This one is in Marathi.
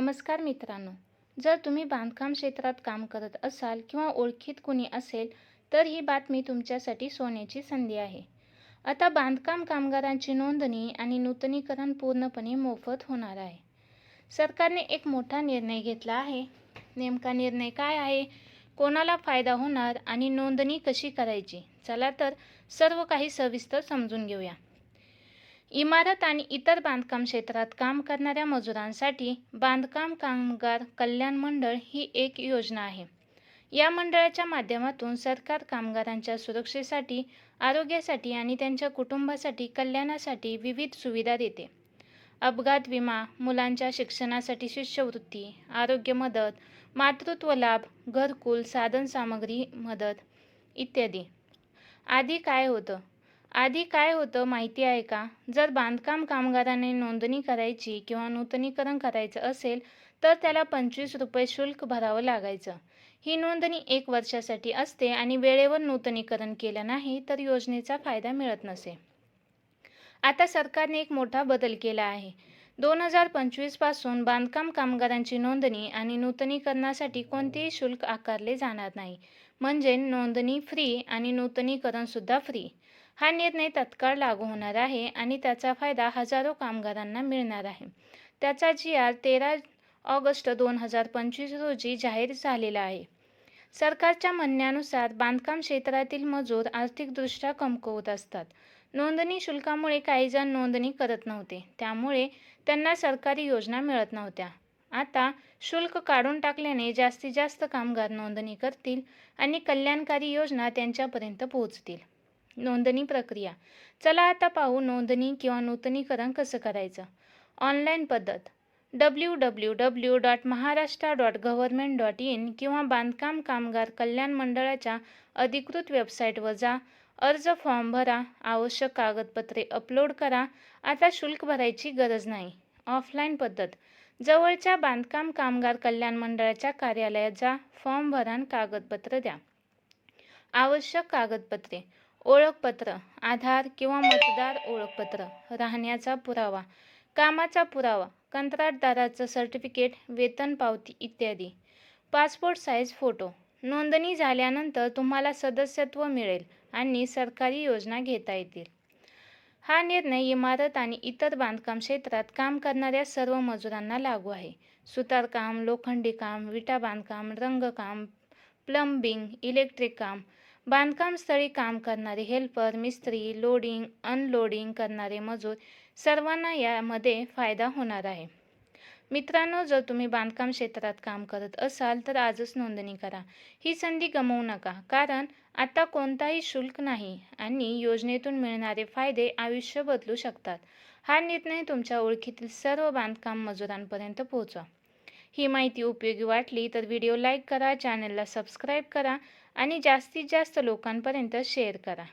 नमस्कार मित्रांनो जर तुम्ही बांधकाम क्षेत्रात काम करत असाल किंवा ओळखीत कुणी असेल तर ही बातमी तुमच्यासाठी सोन्याची संधी आहे. आता बांधकाम कामगारांची नोंदणी आणि नूतनीकरण पूर्णपणे मोफत होणार आहे. सरकारने एक मोठा निर्णय घेतला आहे. नेमका निर्णय काय आहे? कोणाला फायदा होणार आणि नोंदणी कशी करायची? चला तर सर्व काही सविस्तर समजून घेऊया. इमारत आणि इतर बांधकाम क्षेत्रात काम करणाऱ्या मजुरांसाठी बांधकाम कामगार कल्याण मंडळ ही एक योजना आहे. या मंडळाच्या माध्यमातून सरकार कामगारांच्या सुरक्षेसाठी आरोग्यासाठी आणि त्यांच्या कुटुंबासाठी कल्याणासाठी विविध सुविधा देते. अपघात विमा मुलांच्या शिक्षणासाठी शिष्यवृत्ती आरोग्य मदत मातृत्व लाभ घरकुल साधनसामग्री मदत इत्यादी. आधी काय होतं? आधी काय होतं माहिती आहे का? जर बांधकाम कामगाराने नोंदणी करायची किंवा नूतनीकरण करायचं असेल तर त्याला पंचवीस रुपये शुल्क भरावं लागायचं. ही नोंदणी एक वर्षासाठी असते आणि वेळेवर नूतनीकरण केलं नाही तर योजनेचा फायदा मिळत नसे. आता सरकारने एक मोठा बदल केला आहे. दोन हजार पंचवीसपासून बांधकाम कामगारांची नोंदणी आणि नूतनीकरणासाठी कोणतेही शुल्क आकारले जाणार नाही. म्हणजे नोंदणी फ्री आणि नूतनीकरणसुद्धा फ्री हा निर्णय तत्काळ लागू होणार आहे आणि त्याचा फायदा हजारो कामगारांना मिळणार आहे. त्याचा जी आर तेरा ऑगस्ट दोन हजार पंचवीस रोजी जाहीर झालेला आहे. सरकारच्या म्हणण्यानुसार बांधकाम क्षेत्रातील मजूर आर्थिकदृष्ट्या कमकुवत असतात. नोंदणी शुल्कामुळे काही जण नोंदणी करत नव्हते. त्यामुळे त्यांना सरकारी योजना मिळत नव्हत्या. आता शुल्क काढून टाकल्याने जास्तीत जास्त कामगार नोंदणी करतील आणि कल्याणकारी योजना त्यांच्यापर्यंत पोहोचतील. नोंदणी प्रक्रिया. चला आता पाहू नोंदणी किंवा नूतनीकरण कसं करायचं. ऑनलाईन पद्धत. W W W dot Maharashtra dot government dot in किंवा बांधकाम कामगार कल्याण मंडळाच्या अधिकृत वेबसाईटवर जा. अर्ज फॉर्म भरा. आवश्यक कागदपत्रे अपलोड करा. आता शुल्क भरायची गरज नाही. ऑफलाईन पद्धत. जवळच्या बांधकाम कामगार कल्याण मंडळाच्या कार्यालयात जा फॉर्म भरान कागदपत्र द्या. आवश्यक कागदपत्रे ओळखपत्र आधार किंवा मतदार ओळखपत्र राहण्याचा पुरावा कामाचा पुरावा कंत्राटदाराचं सर्टिफिकेट वेतन पावती इत्यादी. पासपोर्ट साईज फोटो नोंदणी झाल्यानंतर तुम्हाला सदस्यत्व मिळेल आणि सरकारी योजना घेता येतील. हा निर्णय इमारत आणि इतर बांधकाम क्षेत्रात काम करणाऱ्या सर्व मजुरांना लागू आहे. सुतारकाम लोखंडी काम विटा बांधकाम रंगकाम प्लंबिंग इलेक्ट्रिक काम बांधकाम स्थळी काम करणारे हेल्पर मिस्त्री लोडिंग अनलोडिंग करणारे मजूर सर्वांना यामध्ये फायदा होणार आहे. मित्रांनो जर तुम्ही बांधकाम क्षेत्रात काम करत असाल तर आजच नोंदणी करा. ही संधी गमवू नका कारण आता कोणताही शुल्क नाही आणि योजनेतून मिळणारे फायदे आयुष्य बदलू शकतात. हा निर्णय तुमच्या ओळखीतील सर्व बांधकाम मजुरांपर्यंत पोहोचवा. ही माहिती उपयोगी वाटली तर व्हिडिओ लाईक करा चॅनलला सबस्क्राईब करा आणि जास्तीत जास्त लोकांपर्यंत शेअर करा.